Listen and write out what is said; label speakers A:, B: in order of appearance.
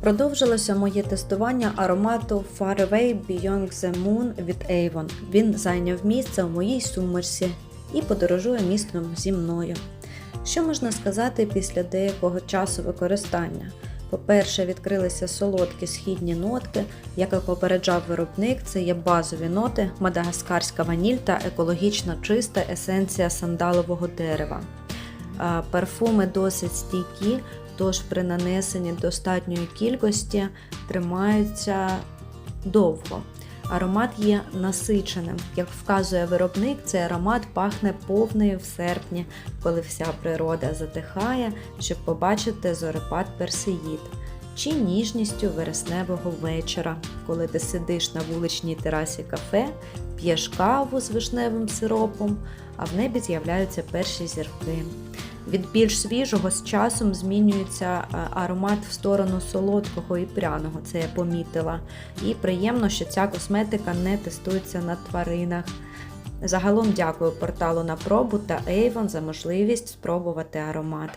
A: Продовжилося моє тестування аромату Far Away Beyond the Moon від Avon. Він зайняв місце у моїй сумерсі і подорожує містом зі мною. Що можна сказати після деякого часу використання? По-перше, відкрилися солодкі східні нотки, як і попереджав виробник, це є базові ноти, мадагаскарська ваніль та екологічно чиста есенція сандалового дерева. Парфуми досить стійкі, тож при нанесенні достатньої кількості тримаються довго. Аромат є насиченим. Як вказує виробник, цей аромат пахне повною в серпні, коли вся природа затихає, щоб побачити зорепад персеїд, чи ніжністю вересневого вечора, коли ти сидиш на вуличній терасі кафе, п'єш каву з вишневим сиропом, а в небі з'являються перші зірки. Від більш свіжого з часом змінюється е, аромат в сторону солодкого і пряного, це я помітила. І приємно, що ця косметика не тестується на тваринах. Загалом дякую порталу на пробу та Avon за можливість спробувати аромат.